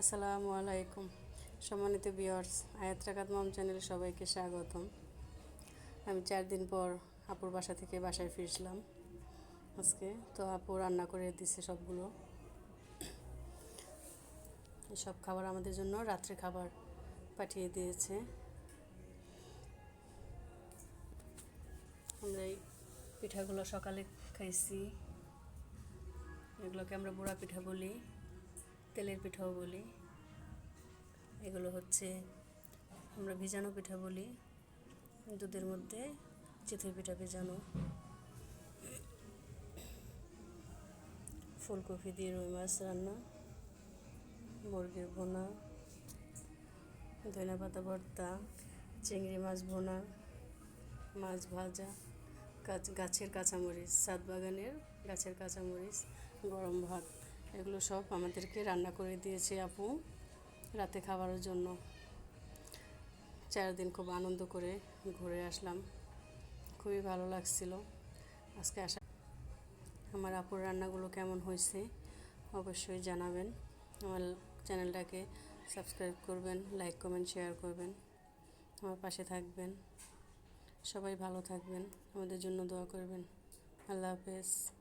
আসসালামু আলাইকুম। সম্মানিত বিয়ার্স আয়াত রাকাত মম চ্যানেলে সবাইকে স্বাগতম। আমি চার দিন পর আপুর বাসা থেকে বাসায় ফিরছিলাম আজকে। তো আপু রান্না করে দিছে সবগুলো। সব খাবার আমাদের জন্য রাত্রে খাবার পাঠিয়ে দিয়েছে। আমরা এই পিঠাগুলো সকালে খাইছি। এগুলোকে আমরা বুড়া পিঠা বলি। তেলের পিঠাও বলি। এগুলো হচ্ছে আমরা ভিজানো পিঠা বলি। দুধের মধ্যে চিতই পিঠা ভেজানো। ফুলকপি দিয়ে রুই মাছ রান্না। মুরগির ভোনা। ধনে পাতা ভর্তা। চিংড়ি মাছ ভোনা। মাছ ভাজা। গাছ গাছের কাঁচামরিচ। সাত বাগানের গাছের কাঁচামরিচ। গরম ভাত। এগুলো সব আমাদেরকে রান্না করে দিয়েছে আপু রাতে খাবারের জন্য। চার দিন খুব আনন্দ করে ঘুরে আসলাম। খুবই ভালো লাগছিল। আজকে আসা আমার আপুর রান্নাগুলো কেমন হয়েছে অবশ্যই জানাবেন। আমার চ্যানেলটাকে সাবস্ক্রাইব করবেন, লাইক, কমেন্ট, শেয়ার করবেন। আমার পাশে থাকবেন। সবাই ভালো থাকবেন। আমাদের জন্য দোয়া করবেন। আল্লাহ হাফেজ।